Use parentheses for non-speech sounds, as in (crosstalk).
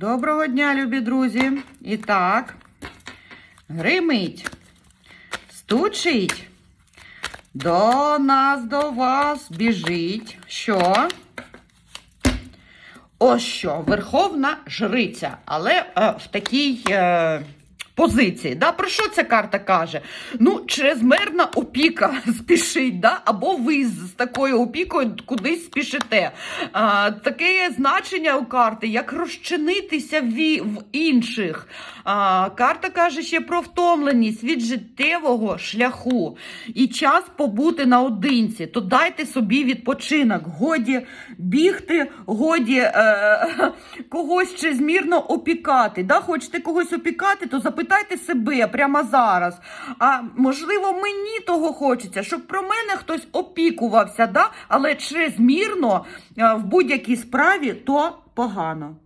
Доброго дня, любі друзі. І так, гримить, стучить. До нас, до вас біжить. Що? Ось що, верховна жриця, але е, в такій е, позиції. Да? Про що ця карта каже? Ну, чрезмерна опіка (laughs) спішить, да? або ви з такою опікою кудись спішите. А, таке значення у карти, як розчинитися в, в інших. А, карта каже ще про втомленість від життєвого шляху і час побути наодинці. То дайте собі відпочинок. Годі бігти, годі е, (laughs) когось чрезмірно опікати. Да? Хочете когось опікати, то запитайте себе прямо зараз. А можливо, мені того хочеться, щоб про мене хтось опікувався, да? але чрезмірно е, в будь-якій справі то погано.